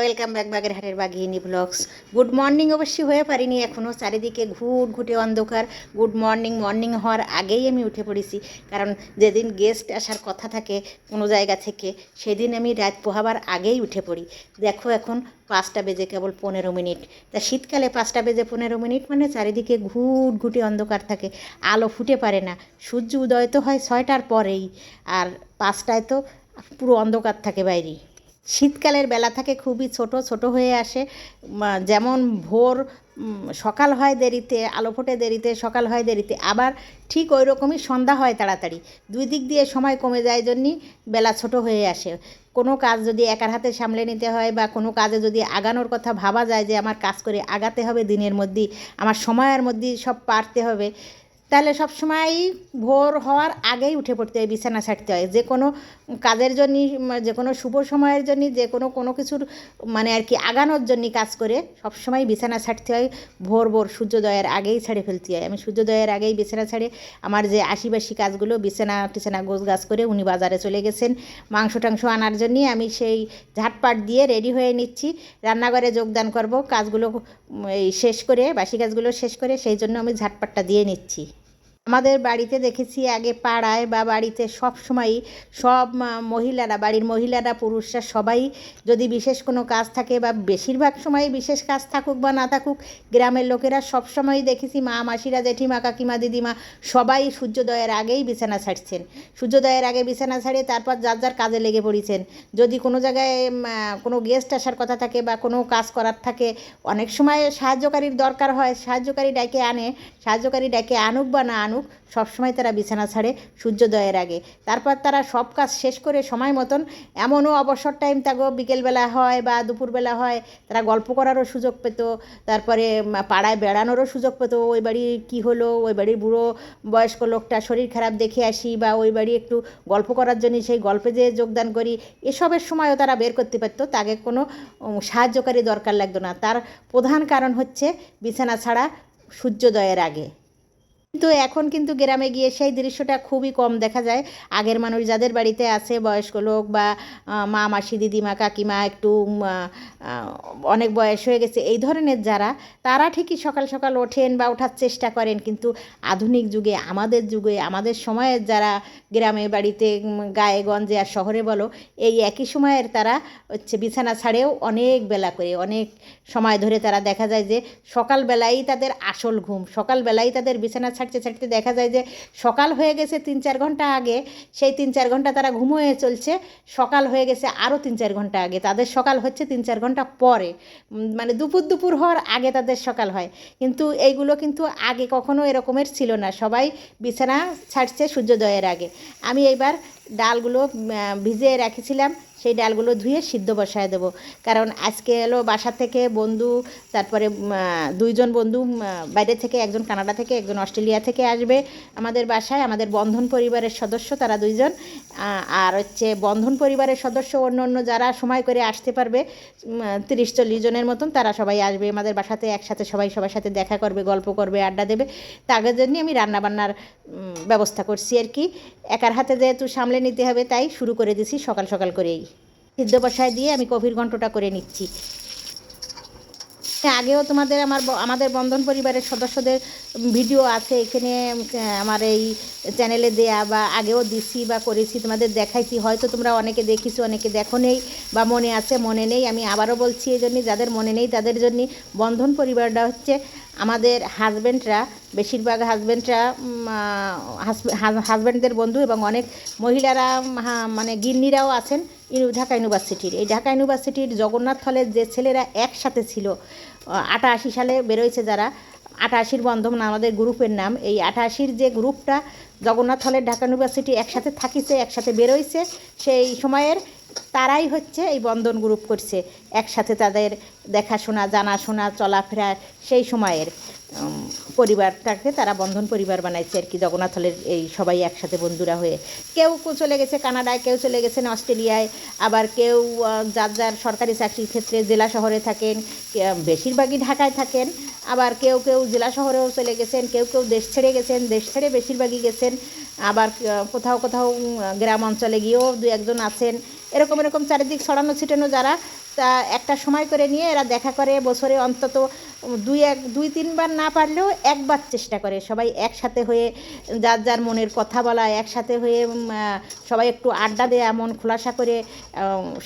Welcome back বাগেরহাটের বাঘিনী blogs good morning অবশ্যই হয়ে পারিনি এখনও চারিদিকে ঘুট ঘুটে অন্ধকার। গুড মর্নিং মর্নিং হওয়ার আগেই আমি উঠে পড়েছি। কারণ যেদিন গেস্ট আসার কথা থাকে কোনো জায়গা থেকে, সেদিন আমি রাত পোহাবার আগেই উঠে পড়ি। দেখো এখন পাঁচটা বেজে কেবল পনেরো মিনিট। তা শীতকালে পাঁচটা বেজে পনেরো মিনিট মানে চারিদিকে ঘুট ঘুটে অন্ধকার থাকে। আলো ফুটে পারে না। সূর্য উদয় তো হয় ছয়টার পরেই। আর পাঁচটায় তো পুরো অন্ধকার থাকে বাইরে শীতকালের বেলা থাকে খুবই ছোট ছোট হয়ে আসে। যেমন ভোর সকাল হয় দেরিতে, আলো ফোটে দেরিতে, সকাল হয় দেরিতে, আবার ঠিক ওই রকমই সন্ধ্যা হয় তাড়াতাড়ি। দুই দিক দিয়ে সময় কমে যায় জন্যই বেলা ছোট হয়ে আসে। কোনো কাজ যদি একার হাতে সামলে নিতে হয় বা কোনো কাজে যদি আগানোর কথা ভাবা যায় যে আমার কাজ করে আগাতে হবে দিনের মধ্যেই, আমার সময়ের মধ্যেই সব পারতে হবে তাহলে সব সময়ই ভোর হওয়ার আগেই উঠে পড়তে হয়, বিছানা ছাড়তে হয়। যে কোনো কাজের জন্যই, যে কোনো শুভ সময়ের জন্য যে কোনো কোনো কিছুর মানে আর কি আগানোর জন্য কাজ করে সব সময় বিছানা ছাড়তে হয়। ভোর ভোর সূর্যোদয়ের আগেই ছেড়ে ফেলতে হয়। আমি সূর্যোদয়ের আগেই বিছানা ছাড়ে। আমার যে আশিবাসী কাজগুলো, বিছানা, টিছানা গোছ গাছ করে উনি বাজারে চলে গেছেন। মাংস, টাংস আনার জন্যই আমি সেই ঝাটপাট দিয়ে রেডি হয়ে নিচ্ছি। রান্নাঘরে যোগদান করব। কাজগুলো, এই শেষ করে, বাসি কাজগুলো শেষ করে সেই জন্য আমি ঝাটপাটটা দিয়ে নিচ্ছি। আমাদের বাড়িতে দেখেছি আগে পাড়ায় বা বাড়িতে সব সময়ই সব মহিলারা, বাড়ির মহিলারা, পুরুষরা সবাই যদি বিশেষ কোনো কাজ থাকে বা বেশিরভাগ সময় বিশেষ কাজ থাকুক বা না থাকুক, গ্রামের লোকেরা সব সময়ই দেখেছি মা, মাসিরা, জেঠিমা, কাকিমা, দিদিমা সবাই সূর্যোদয়ের আগেই বিছানা ছাড়ছেন। সূর্যোদয়ের আগে বিছানা ছাড়ে তারপর যার যার কাজে লেগে পড়েছেন। যদি কোনো জায়গায় কোনো গেস্ট আসার কথা থাকে বা কোনো কাজ করার থাকে, অনেক সময় সাহায্যকারীর দরকার হয়, সাহায্যকারী ডাকে আনে, সাহায্যকারী ডাকে আনুক বা না আনুক সবসময় তারা বিছানা ছাড়ে সূর্যোদয়ের আগে। তারপর তারা সব কাজ শেষ করে সময় মতন এমনও অবসর টাইম থাকো বিকেলবেলা হয় বা দুপুরবেলা হয়, তারা গল্প করারও সুযোগ পেত, তারপরে পাড়ায় বেড়ানোরও সুযোগ পেত, ওই বাড়ি কী হলো, ওই বাড়ির বুড়ো বয়স্ক লোকটা শরীর খারাপ দেখে আসি বা ওই বাড়ি একটু গল্প করার জন্য সেই গল্পে যেয়ে যোগদান করি, এসবের সময়ও তারা বের করতে পারতো, তাকে কোনো সাহায্যকারী দরকার লাগতো না। তার প্রধান কারণ হচ্ছে বিছানা ছাড়া সূর্যোদয়ের আগে। কিন্তু এখন কিন্তু গ্রামে গিয়ে সেই দৃশ্যটা খুবই কম দেখা যায়। আগের মানুষ যাদের বাড়িতে আছে, বয়স্ক লোক বা মা, মাসি, দিদিমা, কাকিমা একটু অনেক বয়স হয়ে গেছে, এই ধরনের যারা, তারা ঠিকই সকাল সকাল ওঠেন বা ওঠার চেষ্টা করেন। কিন্তু আধুনিক যুগে, আমাদের যুগে, আমাদের সময়ের যারা গ্রামে বাড়িতে গায়ে, গঞ্জে আর শহরে বলো, এই একই সময়ের তারা হচ্ছে বিছানা ছাড়েও অনেক বেলা করে, অনেক সময় ধরে তারা দেখা যায় যে সকালবেলাই তাদের আসল ঘুম, সকালবেলাই তাদের বিছানা ছাড়তে ছাড়তে দেখা যায় যে সকাল হয়ে গেছে তিন চার ঘণ্টা আগে, সেই তিন চার ঘণ্টা তারা ঘুমোয়ে চলছে, সকাল হয়ে গেছে আরও তিন চার ঘণ্টা আগে। তাদের সকাল হচ্ছে তিন চার ঘণ্টা পরে মানে দুপুর দুপুর হওয়ার আগে তাদের সকাল হয়। কিন্তু এইগুলো কিন্তু আগে কখনো এরকমের ছিল না। সবাই বিছানা ছাড়ছে সূর্যোদয়ের আগে। আমি এইবার ডালগুলো ভিজিয়ে রেখেছিলাম, সেই ডালগুলো ধুয়ে সিদ্ধ বসায় দেবো। কারণ আজকে এলো বাসা থেকে বন্ধু, তারপরে দুইজন বন্ধু বাইরে থেকে একজন কানাডা থেকে, একজন অস্ট্রেলিয়া থেকে আসবে আমাদের বাসায়। আমাদের বন্ধন পরিবারের সদস্য তারা দুইজন। আর হচ্ছে বন্ধন পরিবারের সদস্য অন্য অন্য যারা সময় করে আসতে পারবে তিরিশ চল্লিশ জনের মতন, তারা সবাই আসবে। আমাদের বাসাতে একসাথে সবাই সবার সাথে দেখা করবে, গল্প করবে, আড্ডা দেবে। তাদের জন্যই আমি রান্নাবান্নার ব্যবস্থা করছি আর কি। একার হাতে যেহেতু সামলে নিতে হবে, তাই শুরু করে দিছি সকাল সকাল করেই। সিদ্ধ বসায় দিয়ে আমি কফির ঘন্টটা করে নিচ্ছি। আগেও তোমাদের আমার আমাদের বন্ধন পরিবারের সদস্যদের ভিডিও আছে, এখানে আমার এই চ্যানেলে দেয়া বা আগেও দিছি বা করেছি, তোমাদের দেখাইছি। হয়তো তোমরা অনেকে দেখিছো, অনেকে দেখো নেই বা মনে আছে, মনে নেই। আমি আবারও বলছি এই জন্যই যাদের মনে নেই তাদের জন্য বন্ধন পরিবারটা হচ্ছে আমাদের হাজব্যান্ডরা বেশিরভাগ হাজব্যান্ডরা হাজব্যান্ডদের বন্ধু এবং অনেক মহিলারা মানে গিন্নিরাও আছেন ঢাকা ইউনিভার্সিটির। এই ঢাকা ইউনিভার্সিটির জগন্নাথ হলের যে ছেলেরা একসাথে ছিল আটাশি সালে বেরোয়েছে যারা, আটাশির বন্ধন আমাদের গ্রুপের নাম, এই আটাশির যে গ্রুপটা জগন্নাথ হলের ঢাকা ইউনিভার্সিটি একসাথে থাকিছে, একসাথে বেরোইছে, সেই সময়ের তারাই হচ্ছে এই বন্ধন গ্রুপ করছে, একসাথে তাদের দেখাশোনা, জানাশোনা, চলাফেরা সেই সময়ের পরিবারটাকে তারা বন্ধন পরিবার বানাইছে আর কি, জগন্নাথ হলের এই সবাই একসাথে বন্ধুরা হয়ে। কেউ চলে গেছে কানাডায়, কেউ চলে গেছেন অস্ট্রেলিয়ায়, আবার কেউ যার যার সরকারি চাকরির ক্ষেত্রে জেলা শহরে থাকেন বেশিরভাগই ঢাকায় থাকেন, আবার কেউ কেউ জেলা শহরেও চলে গেছেন, কেউ কেউ দেশ ছেড়ে গেছেন, দেশ ছেড়ে বেশিরভাগই গেছেন, আবার কোথাও কোথাও গ্রাম অঞ্চলে গিয়েও দু একজন আছেন এরকম এরকম চারিদিক ছড়ানো ছিটানো যারা তা একটা সময় করে নিয়ে এরা দেখা করে, বছরে অন্তত দুই এক, দুই তিনবার না পারলেও একবার চেষ্টা করে। সবাই একসাথে হয়ে যার যার মনের কথা বলা, একসাথে হয়ে সবাই একটু আড্ডা দেয়া, মন খোলাসা করে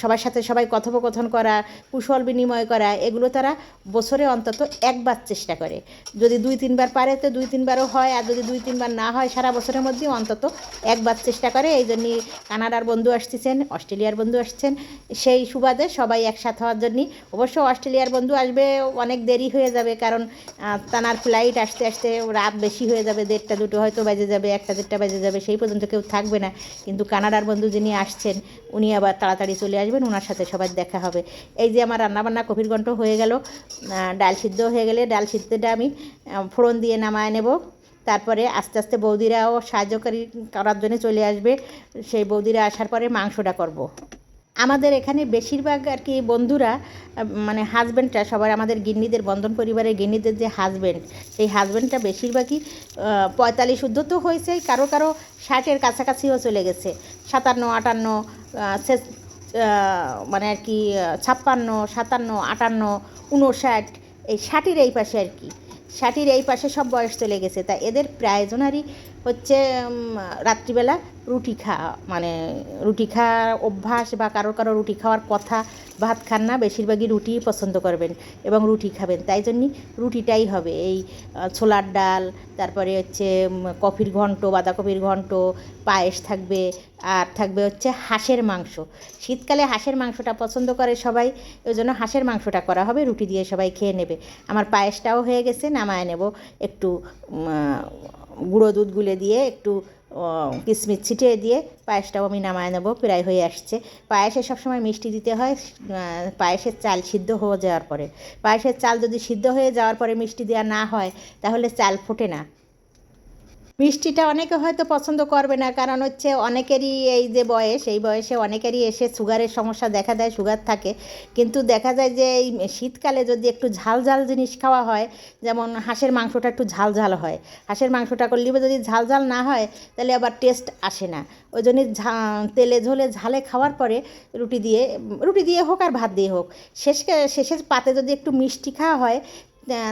সবার সাথে সবাই কথোপকথন করা, কুশল বিনিময় করা, এগুলো তারা বছরে অন্তত একবার চেষ্টা করে। যদি দুই তিনবার পারে তো দুই তিনবারও হয়, আর যদি দুই তিনবার না হয় সারা বছরের মধ্যে অন্তত একবার চেষ্টা করে। এই জন্যই কানাডার বন্ধু আসতেছেন, অস্ট্রেলিয়ার বন্ধু আসছেন। সেই সুবাদে সবাই একসাথে হওয়ার জন্যই। অবশ্য অস্ট্রেলিয়ার বন্ধু আসবে অনেক দেরি হয়ে যাবে কারণ তানার ফ্লাইট আসতে আসতে রাত বেশি হয়ে যাবে, দেড়টা দুটো হয়তো বেজে যাবে, একটা দেড়টা বেজে যাবে, সেই পর্যন্ত কেউ থাকবে না। কিন্তু কানাডার বন্ধু যিনি আসছেন, উনি আবার তাড়াতাড়ি চলে আসবেন ওনার সাথে সবার দেখা হবে। এই যে আমার রান্নাবান্না কফির ঘন্ট হয়ে গেল ডাল সিদ্ধ হয়ে গেলে ডাল সিদ্ধটা আমি ফোড়ন দিয়ে নামায় নেব। তারপরে আস্তে আস্তে বৌদিরাও সাহায্যকারী করার জন্য চলে আসবে। সেই বৌদিরা আসার পরে মাংসটা করব। আমাদের এখানে বেশিরভাগ আর কি বন্ধুরা মানে হাজব্যান্ডটা সবার আমাদের গিন্নিদের, বন্ধন পরিবারের গিন্নিদের যে হাজব্যান্ড সেই হাজব্যান্ডটা বেশিরভাগই পঁয়তাল্লিশ ঊর্ধ্ব তো হয়েছে, কারও কারও ষাটের কাছাকাছিও চলে গেছে। সাতান্ন, আটান্ন মানে আর কি ছাপ্পান্ন, সাতান্ন, আটান্ন উনষাট এই ষাটের এই পাশে আর কি। ষাটির এই পাশে সব বয়স চলে গেছে। তা এদের প্রায়জনারই হচ্ছে রাত্রিবেলা রুটি খাওয়া মানে রুটি খাওয়ার অভ্যাস বা কারও কারও রুটি খাওয়ার কথা ভাত খান না, বেশিরভাগই রুটিই পছন্দ করবেন এবং রুটি খাবেন। তাই জন্যই রুটিটাই হবে। এই ছোলার ডাল, তারপরে হচ্ছে কফির ঘন্ট, বাঁধাকপির ঘন্ট, পায়েস থাকবে, আর থাকবে হচ্ছে হাঁসের মাংস। শীতকালে হাঁসের মাংসটা পছন্দ করে সবাই ওই জন্য হাঁসের মাংসটা করা হবে, রুটি দিয়ে সবাই খেয়ে নেবে। আমার পায়েসটাও হয়ে গেছে, নামায় নেব একটু গুঁড়ো দুধ গুলে দিয়ে একটু কিশমিশ ছিটিয়ে দিয়ে পায়েসটাও আমি নামায় নেব, প্রায় হয়ে আসছে। পায়েসে সবসময় মিষ্টি দিতে হয় পায়েসের চাল সিদ্ধ হয়ে যাওয়ার পরে। পায়েসের চাল যদি সিদ্ধ হয়ে যাওয়ার পরে মিষ্টি দেওয়া না হয়, তাহলে চাল ফোটে না। মিষ্টিটা অনেকে হয়তো পছন্দ করবে না, কারণ হচ্ছে অনেকেরই এই যে বয়স, এই বয়সে অনেকেরই এসে সুগারের সমস্যা দেখা দেয় সুগার থাকে। কিন্তু দেখা যায় যে এই শীতকালে যদি একটু ঝাল ঝাল জিনিস খাওয়া হয়, যেমন হাঁসের মাংসটা একটু ঝাল ঝাল হয়। হাঁসের মাংসটা করলে যদি ঝাল ঝাল না হয়, তাহলে আবার টেস্ট আসে না। ওই জন্য তেলে ঝোলে ঝালে খাওয়ার পরে রুটি দিয়ে রুটি দিয়ে হোক আর ভাত দিয়ে হোক, শেষকে, শেষের পাতে যদি একটু মিষ্টি খাওয়া হয়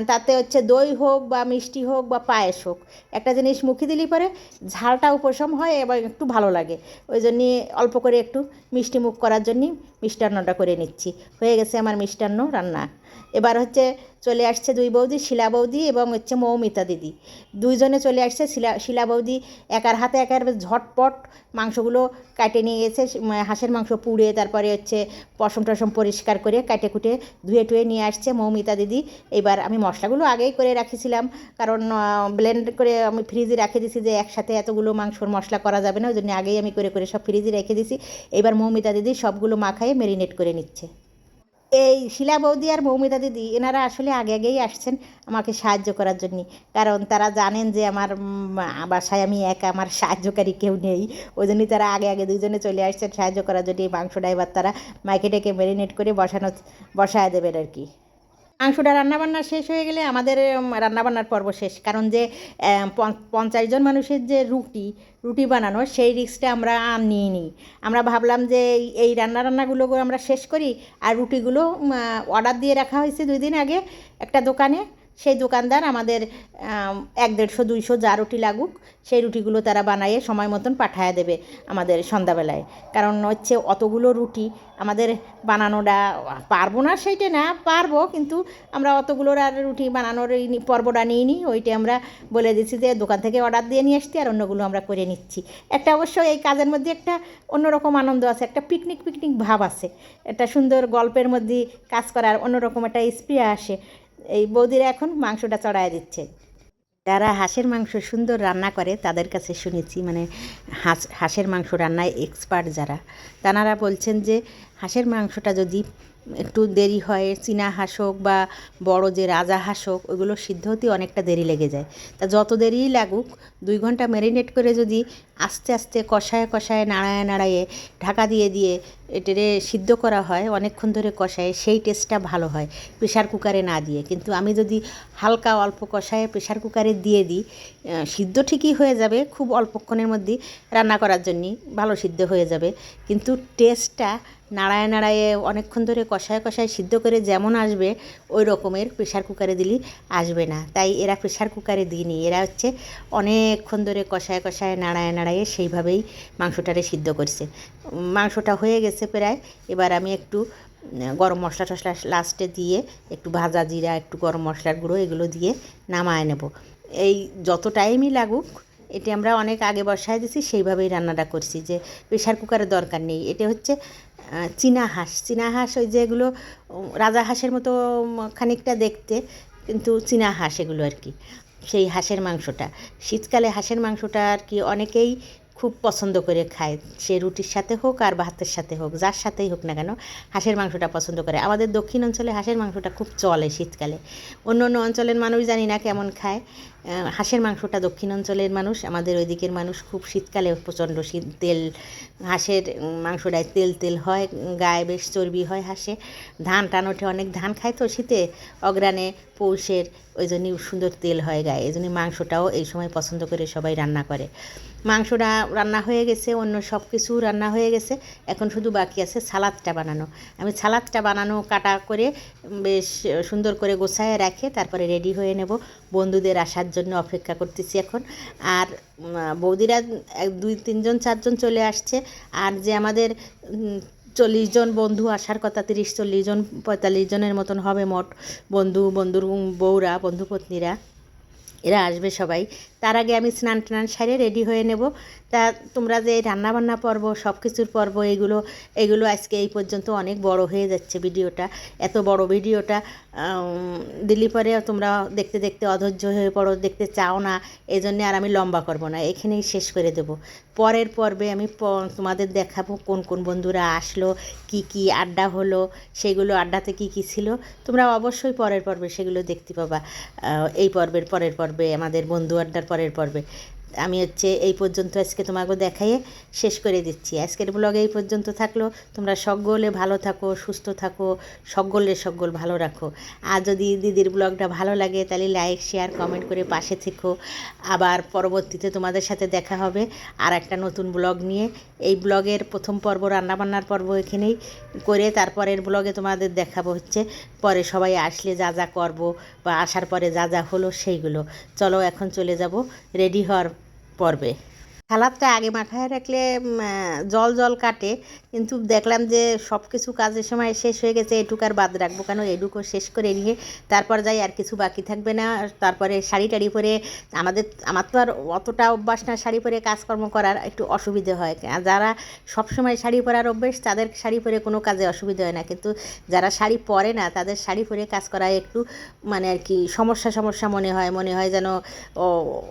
তাতে হচ্ছে দই হোক বা মিষ্টি হোক বা পায়েস হোক। একটা জিনিস মুখে দিলে পরে ঝালটা উপশম হয় এবং একটু ভালো লাগে। ওই জন্যে অল্প করে একটু মিষ্টি মুখ করার জন্যই মিষ্টান্নটা করে নিচ্ছি। হয়ে গেছে আমার মিষ্টান্ন রান্না। এবার হচ্ছে চলে আসছে দুই বৌদি, শিলা বৌদি এবং হচ্ছে মৌমিতা দিদি। দুইজনে চলে আসছে, শিলা শিলা বৌদি একার হাতে একার ঝটপট মাংসগুলো কাটে নিয়ে গেছে হাঁসের মাংস পুড়ে তারপরে হচ্ছে পশম টসম পরিষ্কার করে কাটে কুটে ধুয়ে টুয়ে নিয়ে আসছে মৌমিতা দিদি। এবার আমি মশলাগুলো আগেই করে রাখেছিলাম, কারণ ব্লেন্ড করে আমি ফ্রিজে রেখে দিছি যে একসাথে এতগুলো মাংসর মশলা করা যাবে না, ওই জন্য আগেই আমি করে করে সব ফ্রিজে রেখে দিছি। এবার মৌমিতা দিদি সবগুলো মাখায়ে মেরিনেট করে নিচ্ছে। এই শিলা বৌদি আর মৌমিতা দিদি, এনারা আসলে আগে আগেই আসছেন আমাকে সাহায্য করার জন্য। কারণ তারা জানেন যে আমার বাসায় আমি একা, আমার সাহায্যকারী কেউ নেই। ওই জন্যই তারা আগে আগে দুজনে চলে আসছেন সাহায্য করার জন্য। এই মাংস এবার তারা মাইকে ডেকে ম্যারিনেট করে বসানো, বসায় দেবেন আর কি। মাংসটা রান্নাবান্না শেষ হয়ে গেলে আমাদের রান্নাবান্নার পর্ব শেষ। কারণ যে পঞ্চ- পঞ্চাশ জন মানুষের যে রুটি রুটি বানানো, সেই রিক্সটা আমরা নিই আমরা ভাবলাম যে, এই রান্না রান্নাগুলো আমরা শেষ করি, আর রুটিগুলো অর্ডার দিয়ে রাখা হয়েছে দুই দিন আগে একটা দোকানে। সেই দোকানদার আমাদের এক দেড়শো, দুইশো যা রুটি লাগুক, সেই রুটিগুলো তারা বানাইয়ে সময় মতন পাঠায় দেবে আমাদের সন্ধ্যাবেলায়। কারণ হচ্ছে অতগুলো রুটি আমাদের বানানোটা, পারব না সেইটা না, পারব, কিন্তু আমরা অতগুলোর আর রুটি বানানোর এই পর্বটা নিই নি ওইটা আমরা বলে দিচ্ছি যে দোকান থেকে অর্ডার দিয়ে নিয়ে আসছি আর অন্যগুলো আমরা করে নিচ্ছি। একটা অবশ্য এই কাজের মধ্যে একটা অন্যরকম আনন্দ আছে, একটা পিকনিক পিকনিক ভাব আছে। একটা সুন্দর গল্পের মধ্যে কাজ করার অন্যরকম একটা স্প্রে আসে। এই বৌদিরা এখন মাংসটা চড়ায় দিচ্ছে। যারা হাঁসের মাংস সুন্দর রান্না করে, তাদের কাছে শুনেছি মানে হাঁস, হাঁসের মাংস রান্নায় এক্সপার্ট যারা, তানারা বলছেন যে হাঁসের মাংসটা যদি একটু দেরি হয়, চীনা হাঁস হোক বা বড় যে রাজা হাঁস হোক, ওইগুলো সিদ্ধ হতে অনেকটা দেরি লেগে যায়। তা যত দেরিই লাগুক, দুই ঘণ্টা ম্যারিনেট করে যদি আস্তে আস্তে কষায় কষায়, নাড়ায় নাড়ায়ে ঢাকা দিয়ে দিয়ে এটারে সিদ্ধ করা হয়, অনেকক্ষণ ধরে কষায়, সেই টেস্টটা ভালো হয় প্রেশার কুকারে না দিয়ে। কিন্তু আমি যদি হালকা অল্প কষায় প্রেশার কুকারে দিয়ে দিই সিদ্ধ ঠিকই হয়ে যাবে, খুব অল্পক্ষণের মধ্যেই রান্না করার জন্যই ভালো সিদ্ধ হয়ে যাবে। কিন্তু টেস্টটা নাড়ায় নাড়ায়ে অনেকক্ষণ ধরে কষায় কষায় সিদ্ধ করে যেমন আসবে, ওই রকমের প্রেশার কুকারে দিলে আসবে না। তাই এরা প্রেশার কুকারে দিইনি, এরা হচ্ছে অনেকক্ষণ ধরে কষায় কষায়, নাড়ায় নাড়ায়ে সেইভাবেই মাংসটারে সিদ্ধ করছে। মাংসটা হয়ে গেছে প্রায়। এবার আমি একটু গরম মশলা টশলা লাস্টে দিয়ে একটু ভাজা জিরা, একটু গরম মশলার গুঁড়ো এগুলো দিয়ে নামায় নেব। এই যত টাইমই লাগুক, এটি আমরা অনেক আগে বসায় দিছি, সেইভাবেই রান্নাটা করছি যে প্রেশার কুকারের দরকার নেই। এটা হচ্ছে চীনা হাঁস। চীনা হাঁস ওই যেগুলো রাজা হাঁসের মতো খানিকটা দেখতে, কিন্তু চীনা হাঁস এগুলো আর কি। সেই হাঁসের মাংসটা। শীতকালে হাঁসের মাংসটা আর কি অনেকেই খুব পছন্দ করে খায়। সে রুটির সাথে হোক আর ভাতের সাথে হোক, যার সাথেই হোক না কেন, হাঁসের মাংসটা পছন্দ করে। আমাদের দক্ষিণ অঞ্চলে হাঁসের মাংসটা খুব চলে শীতকালে। অন্য অন্য অঞ্চলের মানুষ জানি না কেমন খায়। হাঁসের মাংসটা দক্ষিণ অঞ্চলের মানুষ, আমাদের ওই দিকের মানুষ খুব শীতকালে প্রচণ্ড শীত, তেল, হাঁসের মাংসটায় তেল তেল হয়, গায়ে বেশ চর্বি হয় হাঁসে। ধান টান ওঠে, অনেক ধান খায় তো শীতে, অগ্রাণে পৌষের ওই জন্যই সুন্দর তেল হয় গায়ে, এই জন্য মাংসটাও এই সময় পছন্দ করে সবাই রান্না করে। মাংসটা রান্না হয়ে গেছে, অন্য সব কিছু রান্না হয়ে গেছে, এখন শুধু বাকি আছে সালাদটা বানানো। আমি সালাদটা বানানো, কাটা করে বেশ সুন্দর করে গোছায় রাখে, তারপরে রেডি হয়ে নেব। বন্ধুদের আসার জন্য অপেক্ষা করতেছি এখন। আর বৌদিরা দুই, তিনজন, চারজন চলে আসছে। আর যে আমাদের চল্লিশ জন বন্ধু আসার কথা, তিরিশ, চল্লিশ জন, পঁয়তাল্লিশ জনের মতন হবে মোট বন্ধু, বন্ধুর বউরা বন্ধু পত্নীরা এরা আসবে সবাই। তার আগে আমি স্নান টান সারে রেডি হয়ে নেব। তা তোমরা যে রান্নাবান্না পর্ব সব কিছুর পর্ব, এগুলো এগুলো আজকে এই পর্যন্ত অনেক বড় হয়ে যাচ্ছে ভিডিওটা, এত বড় ভিডিওটা। দিলে পরে তোমরা দেখতে দেখতে অধৈর্য হয়ে পড়ো, দেখতে চাও না এই জন্যে আর আমি লম্বা করব না, এখানেই শেষ করে দেব। পরের পর্বে আমি তোমাদের দেখাবো কোন কোন বন্ধুরা আসলো, কি কি আড্ডা হলো, সেগুলো আড্ডাতে কি কি ছিল। তোমরা অবশ্যই পরের পর্বে সেগুলো দেখতে পাবা। এই পর্বের পরের পর্বে আমাদের বন্ধু আড্ডার পরের পর্বে আমি হচ্ছে এই পর্যন্ত আজকে তোমাকে দেখাইয়ে শেষ করে দিচ্ছি। আজকের ব্লগে এই পর্যন্ত থাকল। তোমরা সকলে ভালো থাকো, সুস্থ থাকো, সকলে সকল ভালো রাখো। আর যদি দিদির ব্লগটা ভালো লাগে তাহলে লাইক শেয়ার কমেন্ট করে পাশে থেকো। আবার পরবর্তীতে তোমাদের সাথে দেখা হবে আর একটা নতুন ব্লগ নিয়ে। এই ব্লগের প্রথম পর্ব, রান্নাবান্নার পর্ব এখানেই করে তারপরের ব্লগে তোমাদের দেখাবো হচ্ছে পরে সবাই আসলে যা যা করব বা আসার পরে যা যা হলো সেইগুলো। চলো এখন চলে যাব। রেডি হওয়ার পর্বে। সালাদটা আগে মাথায় রাখলে জল জল কাটে। কিন্তু দেখলাম যে সব কিছু কাজের সময় শেষ হয়ে গেছে, এটুকু আর বাদ রাখব কেন? এটুকু শেষ করে নিয়ে তারপর যাই, আর কিছু বাকি থাকবে না। তারপরে শাড়ি টাড়ি পরে আমাদের, আমার তো আর অতটা অভ্যাস না শাড়ি পরে কাজকর্ম করার, একটু অসুবিধে হয়। যারা সবসময় শাড়ি পরার অভ্যেস, তাদের শাড়ি পরে কোনো কাজে অসুবিধা হয় না। কিন্তু যারা শাড়ি পরে না, তাদের শাড়ি পরে কাজ করায় একটু মানে আর কি, সমস্যা সমস্যা মনে হয়। মনে হয় যেন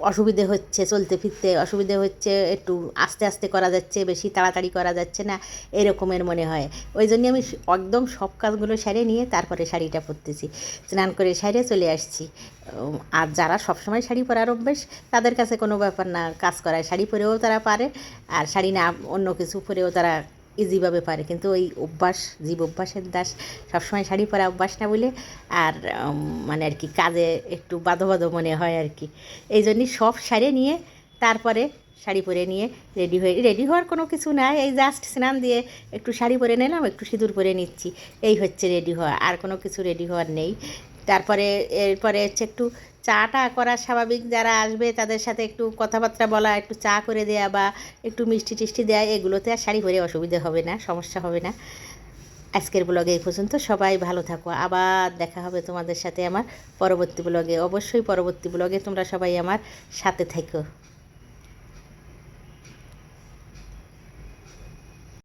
অসুবিধে হচ্ছে, চলতে ফিরতে অসুবিধে হচ্ছে। একটু আস্তে আস্তে করা যাচ্ছে, বেশি তাড়াতাড়ি করা যাচ্ছে না, এরকমের মনে হয়। ওই জন্য আমি একদম সব কাজগুলো সেরে নিয়ে তারপরে শাড়িটা পরতেছি। স্নান করে সাইরে চলে আসছি। আর যারা সবসময় শাড়ি পরার অভ্যেস, তাদের কাছে কোনো ব্যাপার না। কাজ করায় শাড়ি পরেও তারা পারে, আর শাড়ি না, অন্য কিছু পরেও তারা ইজিভাবে পারে। কিন্তু ওই অভ্যাস, জীব অভ্যাসের দাস, সবসময় শাড়ি পরা অভ্যাস না বলে, আর মানে আর কি, কাজে একটু বাধো বাধো মনে হয় আর কি। এই জন্যই সব সারে নিয়ে তারপরে শাড়ি পরে নিয়ে রেডি হয়ে, রেডি হওয়ার কোনো কিছু নাই, এই জাস্ট স্নান দিয়ে একটু শাড়ি পরে নিলাম, একটু সিঁদুর পরে নিচ্ছি, এই হচ্ছে রেডি হওয়া, আর কোনো কিছু রেডি হওয়ার নেই। তারপরে, এরপরে হচ্ছে একটু চাটা করা স্বাভাবিক, যারা আসবে তাদের সাথে একটু কথাবার্তা বলা, একটু চা করে দেয়া বা একটু মিষ্টি টিষ্টি দেয়া, এগুলোতে আর শাড়ি পরে অসুবিধা হবে না, সমস্যা হবে না। আজকের ব্লগে এই পর্যন্ত, সবাই ভালো থাকো, আবার দেখা হবে তোমাদের সাথে আমার পরবর্তী ব্লগে। অবশ্যই পরবর্তী ব্লগে তোমরা সবাই আমার সাথে থেকো।